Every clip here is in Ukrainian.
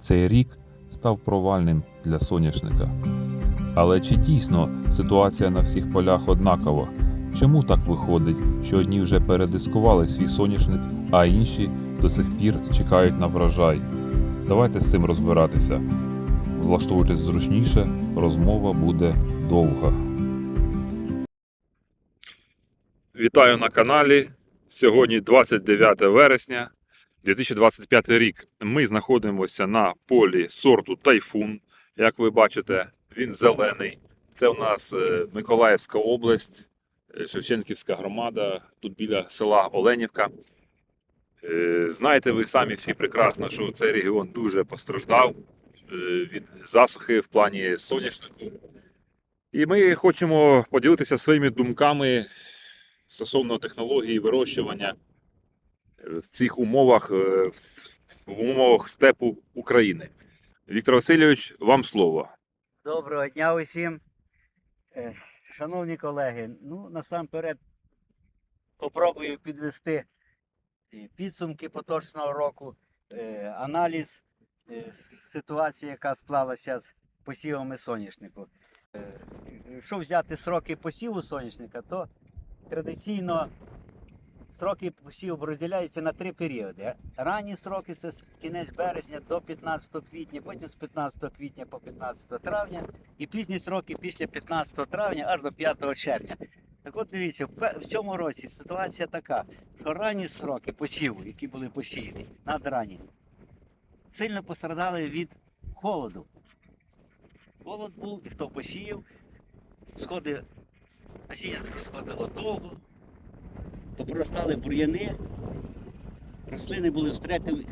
Цей рік став провальним для соняшника. Але чи дійсно ситуація на всіх полях однакова? Чому так виходить, що одні вже передискували свій соняшник, а інші до сих пір чекають на врожай? Давайте з цим розбиратися. Влаштовуйтесь зручніше, розмова буде довга. Вітаю на каналі. Сьогодні 29 вересня 2025 рік. Ми знаходимося на полі сорту Тайфун. Як ви бачите, він зелений. Це у нас е, Миколаївська область, е, Шевченківська громада, тут біля села Оленівка. Е, Знаєте ви самі всі прекрасно, що цей регіон дуже постраждав від засухи в плані соняшнику. І ми хочемо поділитися своїми думками стосовно технології вирощування в цих умовах, е, в умовах степу України. Віктор Васильович, вам слово. Доброго дня усім. Е, Шановні колеги, ну насамперед попробую підвести е, підсумки поточного року, аналіз ситуації, яка склалася з посівами соняшнику. Якщо взяти сроки посіву соняшника, то традиційно сроки посіву розділяються на три періоди. Ранні сроки це кінець березня до 15 квітня, потім з 15 квітня по 15 травня і пізні сроки після 15 травня аж до 5 червня. Так от дивіться, в цьому році ситуація така, що ранні сроки посіву, які були посіяні, надранні, сильно пострадали від холоду. Холод був, і хто посіяв, сходи, насіння сходило довго, попроростали бур'яни, рослини були в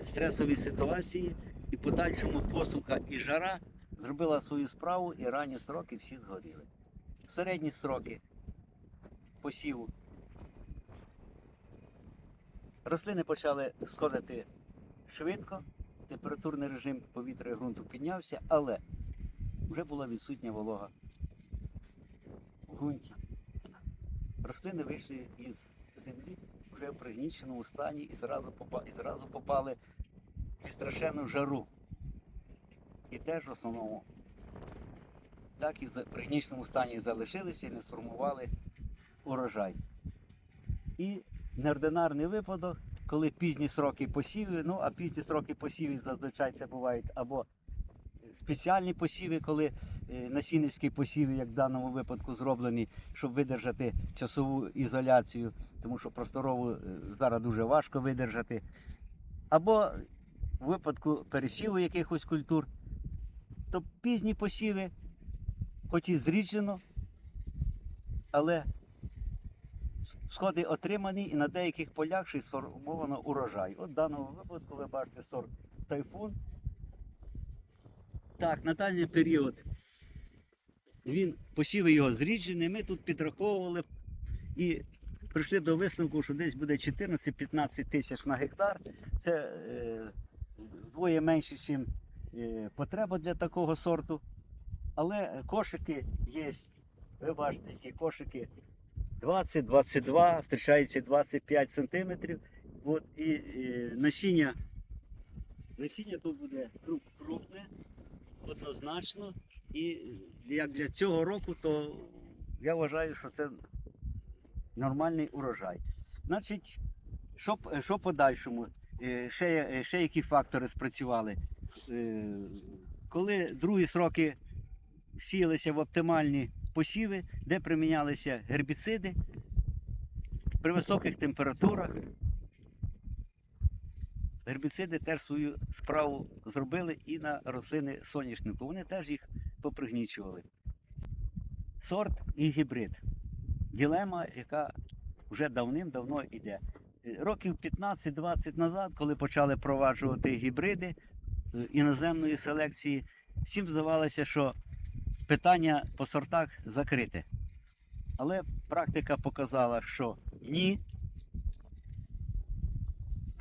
стресовій ситуації, і подальшому посуха і жара зробила свою справу, і ранні сроки всі згоріли. В Середні сроки посіву. Рослини почали сходити швидко, температурний режим повітря і ґрунту піднявся, але вже була відсутня волога в ґрунті. Рослини вийшли із землі вже в пригніченому стані і зразу, попа- і зразу попали в страшенну жару. І теж в основному так і в пригніченому стані залишилися і не сформували урожай. І неординарний випадок, коли пізні сроки посівів, ну а пізні сроки посівів зазвичай це бувають або спеціальні посіви, коли е, насінницькі посіви, як в даному випадку, зроблені, щоб видержати часову ізоляцію, тому що просторову е, зараз дуже важко видержати. Або в випадку пересіву якихось культур, то пізні посіви, хоч і зріджено, але сходи отримані і на деяких полях ще сформовано урожай. От в даному випадку ви бачите сорт тайфун. Так, на дальній період він посіви його зріджені. Ми тут підраховували і прийшли до висновку, що десь буде 14-15 тисяч на гектар. Це е, вдвоє менше, ніж е, потреба для такого сорту. Але кошики є. Ви бачите, які кошики 20-22, зустрічаються 25 сантиметрів. От, і, і насіння, насіння тут буде крупне, однозначно. І як для цього року, то я вважаю, що це нормальний урожай. Значить, що, що подальшому? Е, Ще, е, ще які фактори спрацювали? Е, Коли другі сроки сіялися в оптимальні посіви, де примінялися гербіциди при високих температурах. Гербіциди теж свою справу зробили і на рослини соняшнику. Вони теж їх попригнічували. Сорт і гібрид. Ділема, яка вже давним-давно йде. Років 15-20 назад, коли почали впроваджувати гібриди е, іноземної селекції, всім здавалося, що питання по сортах закрите. Але практика показала, що ні.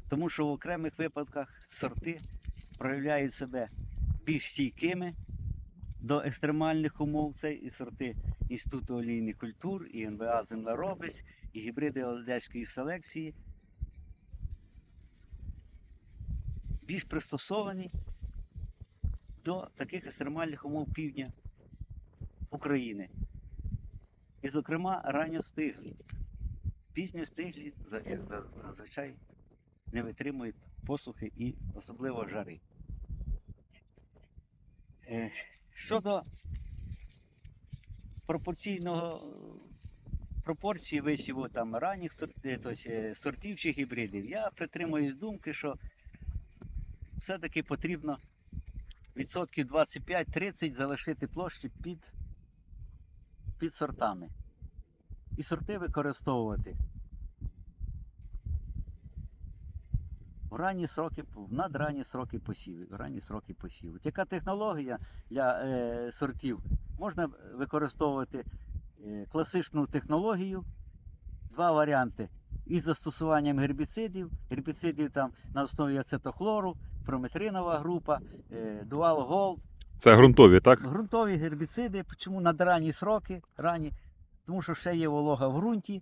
Тому що в окремих випадках сорти проявляють себе більш стійкими до екстремальних умов. Це і сорти Інституту олійних культур, і НВА землеробець, і гібриди одеської селекції. Більш пристосовані до таких екстремальних умов півдня України. І, зокрема, ранньостиглі. Пізньостиглі, зазвичай, не витримують посухи і особливо жари. Е, Щодо пропорційного пропорції висіву там ранніх е, е, сортів чи гібридів, я притримуюсь думки, що все-таки потрібно відсотків 25-30 залишити площі під, під сортами. І сорти використовувати ранні сроки, в надранні сроки посіву. Ранні сроки посіву. Яка технологія для е, сортів? Можна використовувати е, класичну технологію, два варіанти. Із застосуванням гербіцидів, гербіцидів там на основі ацетохлору, прометринова група, е, дуал голд, Це ґрунтові, так? Грунтові гербіциди, чому на ранні сроки, ранні, тому що ще є волога в ґрунті.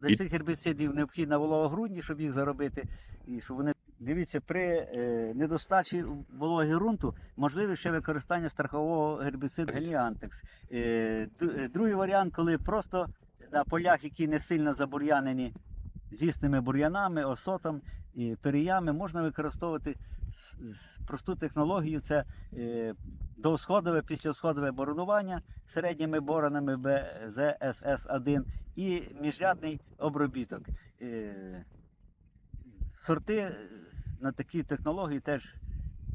Для І- цих гербіцидів необхідна волога в ґрунті, щоб їх заробити. І щоб вони... Дивіться, при е, недостачі вологи ґрунту можливе ще використання страхового гербіциду Геліантекс. Е, е, другий варіант, коли просто на полях, які не сильно забур'янені злісними бур'янами, осотом і періями, можна використовувати просту технологію. Це е, доусходове, післясходове боронування середніми боронами БЗСС-1 і міжрядний обробіток. Сорти е, на такі технології теж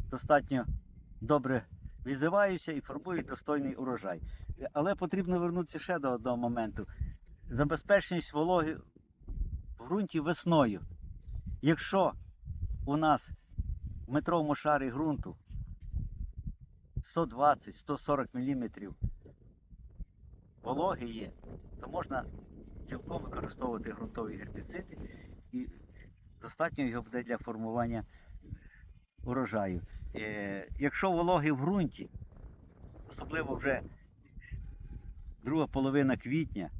достатньо добре відзиваються і формують достойний урожай. Але потрібно вернутися ще до одного моменту. Забезпеченість вологи в ґрунті весною. Якщо у нас в метровому шарі ґрунту 120-140 мм вологи є, то можна цілком використовувати ґрунтові гербіциди і достатньо його буде для формування урожаю. Е, якщо вологи в ґрунті, особливо вже друга половина квітня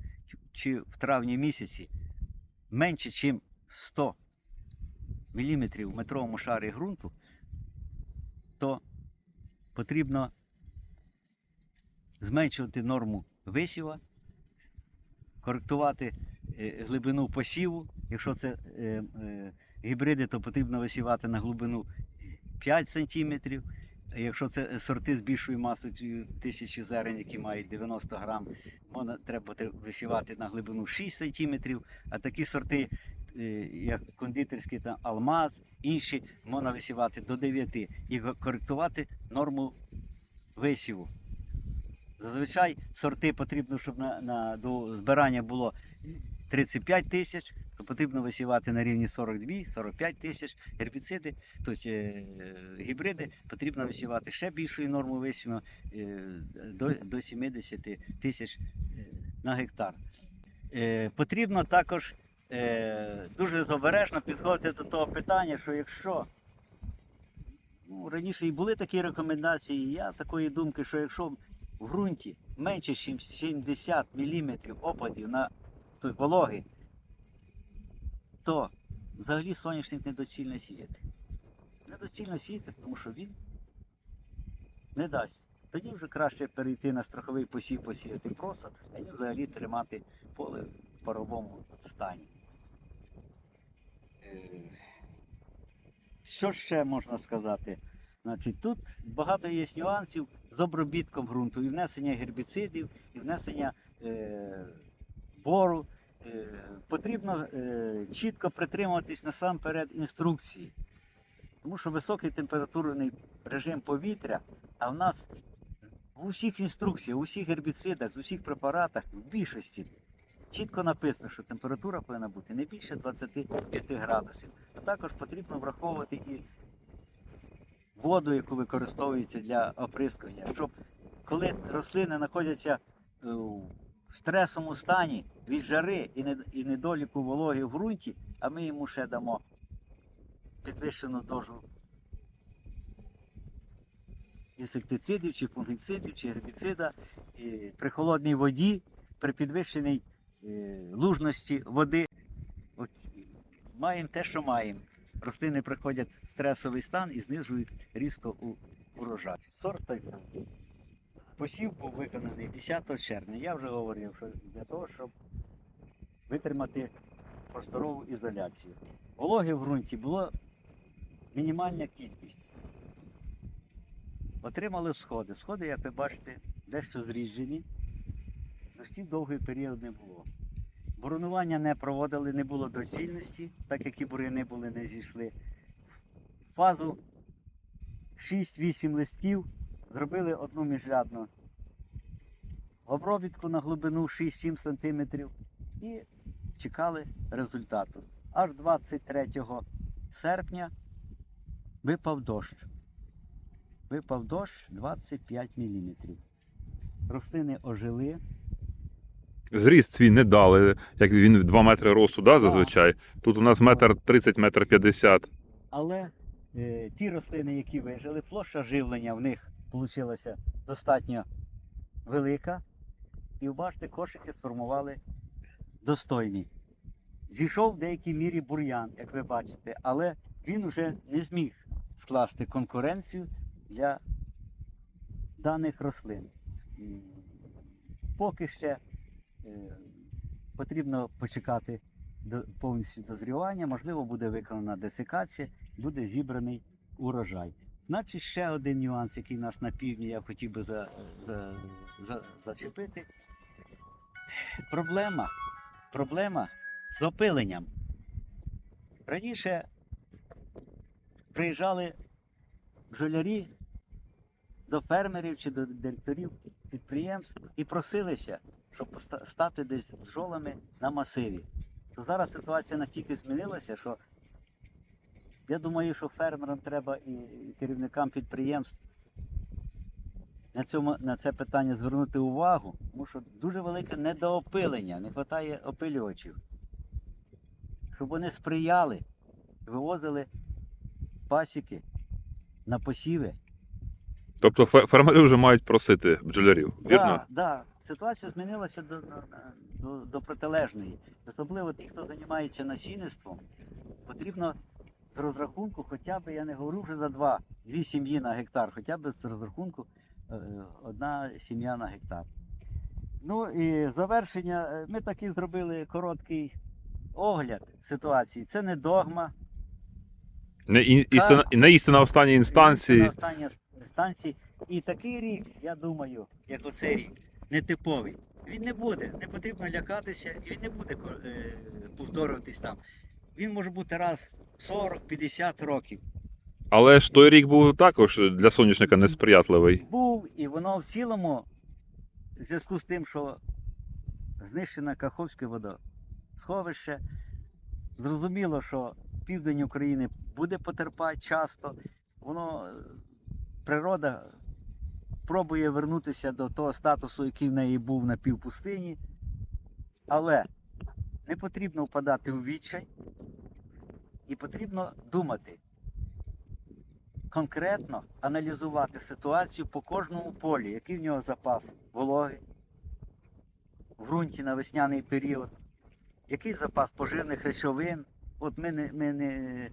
чи- в травні місяці, менше, ніж 100 мм в метровому шарі ґрунту, то потрібно зменшувати норму висіва, коректувати е, глибину посіву. Якщо це е, е, гібриди, то потрібно висівати на глибину 5 см. Якщо це сорти з більшою масою тисячі зерен, які мають 90 грам, можна, треба висівати на глибину 6 см, а такі сорти, е, як кондитерський там, алмаз, інші, можна висівати до 9 і коректувати норму висіву. Зазвичай сорти потрібно, щоб на, на, до збирання було 35 тисяч, то потрібно висівати на рівні 42-45 тисяч. Гербіциди, тобто е, гібриди потрібно висівати ще більшою нормою висіву е, до, до 70 тисяч е, на гектар. Потрібно також дуже обережно підходити до того питання, що якщо ну, раніше і були такі рекомендації, я такої думки, що якщо в ґрунті менше, ніж 70 мм опадів на той вологи, то взагалі соняшник недоцільно сіяти. Недоцільно сіяти, тому що він не дасть. Тоді вже краще перейти на страховий посів, посіяти просо, а не взагалі тримати поле в паровому стані. Е, Що ще можна сказати? Значить, тут багато є нюансів з обробітком ґрунту, і внесення гербіцидів, і внесення е, бору. Е, потрібно е, чітко притримуватись насамперед інструкції. Тому що високий температурний режим повітря, а в нас в усіх інструкціях, у всіх гербіцидах, в усіх препаратах, в більшості чітко написано, що температура повинна бути не більше 25 градусів. А також потрібно враховувати і воду, яку використовується для оприскування, щоб коли рослини знаходяться е, в стресовому стані від жари і недоліку вологи в ґрунті, а ми йому ще дамо підвищену дозу інсектицидів, чи фунгіцидів, чи гербіцида і при холодній воді, при підвищеній е, лужності води. От, маємо те, що маємо. Рослини приходять в стресовий стан і знижують різко урожай. Сорт тайфун. Посів був виконаний 10 червня. Я вже говорив, що для того, щоб витримати просторову ізоляцію. Вологи в ґрунті було мінімальна кількість. Отримали сходи. Сходи, як ви бачите, дещо зріджені. Дощів довгий період не було. Боронування не проводили, не було доцільності, так як і бурини були, не зійшли. Фазу 6-8 листків зробили одну міжрядну обробітку на глибину 6-7 см і чекали результату. Аж 23 серпня випав дощ. Випав дощ 25 мм. Рослини ожили. Зріст свій не дали, як він 2 метри росту, да, зазвичай. Тут у нас метр 30, метр 50. Але е, ті рослини, які вижили, площа живлення в них вийшла достатньо велика. І бачите, кошики сформували достойні. Зійшов в деякій мірі бур'ян, як ви бачите, але він вже не зміг скласти конкуренцію для даних рослин. Поки ще е, потрібно почекати повністю дозрівання, можливо, буде виконана десикація, буде зібраний урожай. Значить, ще один нюанс, який нас на півдні я хотів би за, за, за, зачепити. Проблема, проблема з опиленням. Раніше приїжджали бджолярі до фермерів чи до директорів підприємств і просилися, щоб стати десь бджолами на масиві то зараз ситуація настільки змінилася, що я думаю, що фермерам треба і керівникам підприємств на, цьому, на це питання звернути увагу, тому що дуже велике недоопилення, не вистачає опилювачів. Щоб вони сприяли, вивозили пасіки на посіви. Тобто фермери вже мають просити бджолярів, вірно? Да, да. Ситуація змінилася до, до, до, до протилежної. Особливо ті, хто займається насінництвом, потрібно з розрахунку, хоча б, я не говорю вже за два, дві сім'ї на гектар, хоча б з розрахунку е, одна сім'я на гектар. Ну і завершення, е, ми таки зробили короткий огляд ситуації. Це не догма, Не, істина, не істина останньої інстанції. останній станції. І такий рік, я думаю, як оцей рік, нетиповий. Він не буде, не потрібно лякатися, і він не буде е, повторюватись там. Він може бути раз 40-50 років. Але ж той рік був також для соняшника несприятливий. Був, і воно в цілому, в зв'язку з тим, що знищено Каховське водосховище, зрозуміло, що південь України буде потерпати часто. Воно е, природа пробує вернутися до того статусу, який в неї був на півпустині. Але не потрібно впадати у відчай і потрібно думати конкретно аналізувати ситуацію по кожному полі, який в нього запас вологи в ґрунті на весняний період, який запас поживних речовин. От ми не, ми не,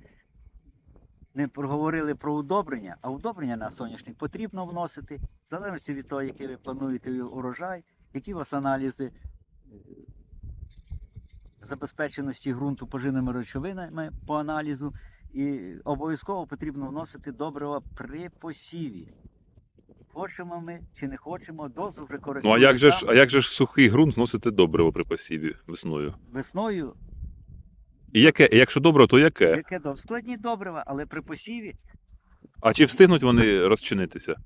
не проговорили про удобрення, а удобрення на соняшник потрібно вносити, в залежності від того, який ви плануєте урожай, які у вас аналізи забезпеченості ґрунту поживними речовинами по аналізу. І обов'язково потрібно вносити добрива при посіві. Хочемо ми чи не хочемо, дозу вже Ну а як же ж, а як же ж сухий ґрунт зносити добриво при посіві весною? весною І яке, якщо добре, то яке? яке доб... складні добрива, але при посіві А чи встигнуть вони розчинитися?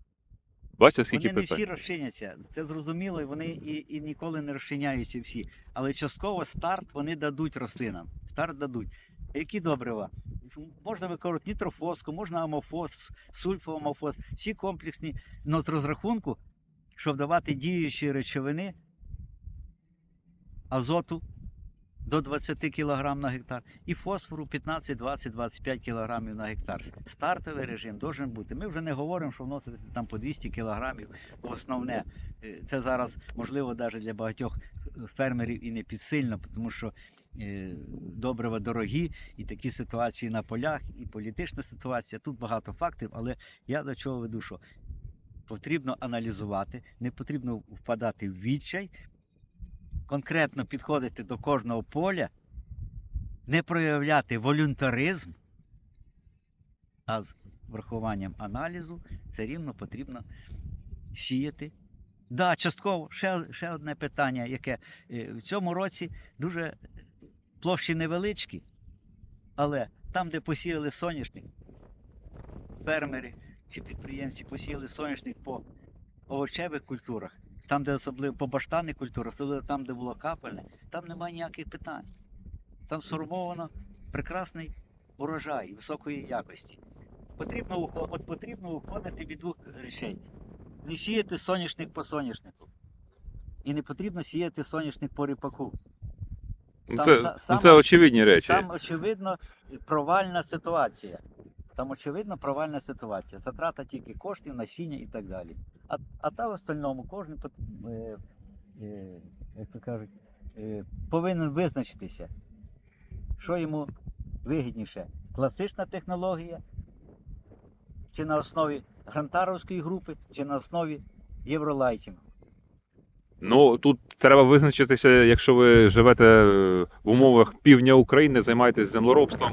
Бачите, скільки вони не всі розчиняться. Це зрозуміло, і вони і, і ніколи не розчиняються всі. Але частково старт вони дадуть рослинам. Старт дадуть. Які добрива? Можна використовувати нітрофоску, можна амофос, сульфоамофос, всі комплексні, але з розрахунку, щоб давати діючі речовини азоту до 20 кг на гектар і фосфору 15, 20, 25 кг на гектар. Стартовий режим должен бути. Ми вже не говоримо, що вносити там по 200 кг основне. Е, Це зараз можливо навіть для багатьох фермерів і не підсильно, тому що е, добрива дорогі, і такі ситуації на полях, і політична ситуація. Тут багато фактів, але я до чого веду, що потрібно аналізувати, не потрібно впадати в відчай, конкретно підходити до кожного поля, не проявляти волюнтаризм, а з врахуванням аналізу це рівно потрібно сіяти. Да, частково ще, ще одне питання, яке е, в цьому році дуже площі невеличкі, але там, де посіяли соняшник, фермери чи підприємці посіяли соняшник по овочевих культурах, там, де особливо по баштанних культурах, особливо там, де було капельне, там немає ніяких питань. Там сформовано прекрасний урожай високої якості. Потрібно, от потрібно уходити від двох речей. Не сіяти соняшник по соняшнику. І не потрібно сіяти соняшник по ріпаку. Ну, Там Це, са- ну, саме- це очевидні речі. Там, очевидно, провальна ситуація. Там, очевидно, провальна ситуація. Затрата тільки коштів, насіння і так далі. А, а та в остальному кожен е, е, як то кажуть, е, повинен визначитися, що йому вигідніше. Класична технологія, чи на основі грантаровської групи, чи на основі євролайтінгу. Ну тут треба визначитися, якщо ви живете в умовах півдня України, займаєтесь землеробством.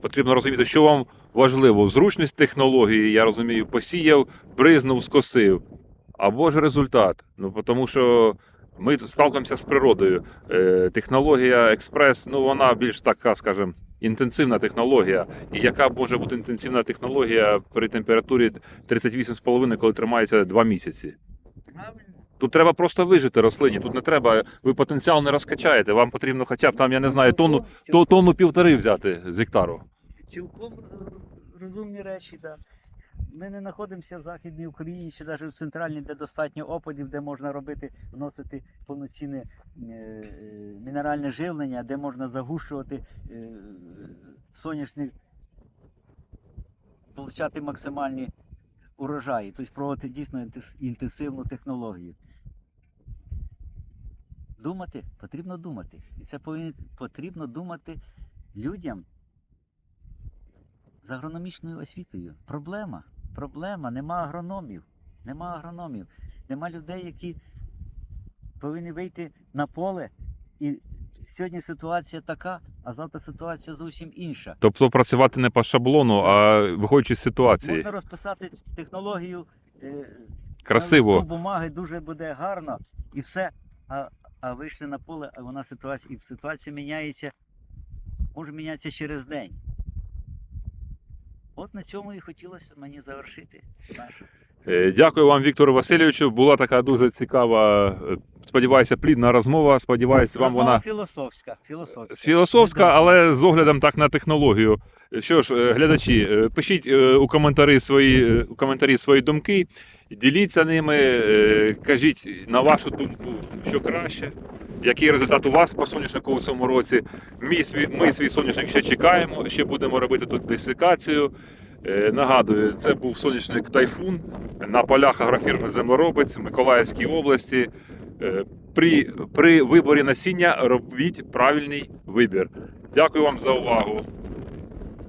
Потрібно розуміти, що вам важливо. Зручність технології, я розумію, посіяв, бризнув, скосив. Або ж результат. Ну тому що ми сталкуємося з природою. Е, Технологія експрес, ну вона більш така, скажімо, інтенсивна технологія. І яка може бути інтенсивна технологія при температурі 38,5, коли тримається 2 місяці? Тут треба просто вижити рослині. Тут не треба, ви потенціал не розкачаєте. Вам потрібно хоча б там, я не знаю, тонну, тонну півтори взяти з гектару. Цілком е, розумні речі, так. Ми не знаходимося в Західній Україні чи навіть в центральній, де достатньо опадів, де можна робити, вносити повноцінне е, мінеральне живлення, де можна загущувати е, соняшник, отримати максимальні урожаї, тобто проводити дійсно інтенсивну технологію. Думати потрібно думати. І це потрібно думати людям з агрономічною освітою. Проблема. Проблема. Нема агрономів. Нема агрономів. Нема людей, які повинні вийти на поле. І сьогодні ситуація така, а завтра ситуація зовсім інша. Тобто працювати не по шаблону, а виходячи з ситуації. Можна розписати технологію е, Красиво. бумаги, дуже буде гарно і все. А, а вийшли на поле, а вона ситуація, і ситуація міняється, може мінятися через день. От на цьому і хотілося мені завершити нашу. Е, Дякую вам, Віктору Васильовичу. Була така дуже цікава, е, сподіваюся, плідна розмова. Сподіваюся, вам Розмова вона філософська. Філософська. філософська, але з оглядом так на технологію. Що ж, е, глядачі, пишіть у коментарі свої, у коментарі свої думки, діліться ними, е, кажіть на вашу думку, що краще. Який результат у вас по соняшнику у цьому році? Ми свій, ми свій соняшник ще чекаємо, ще будемо робити тут десикацію. Е, Нагадую, це був соняшник Тайфун на полях агрофірми Землеробець Миколаївській області. Е, При, при виборі насіння робіть правильний вибір. Дякую вам за увагу.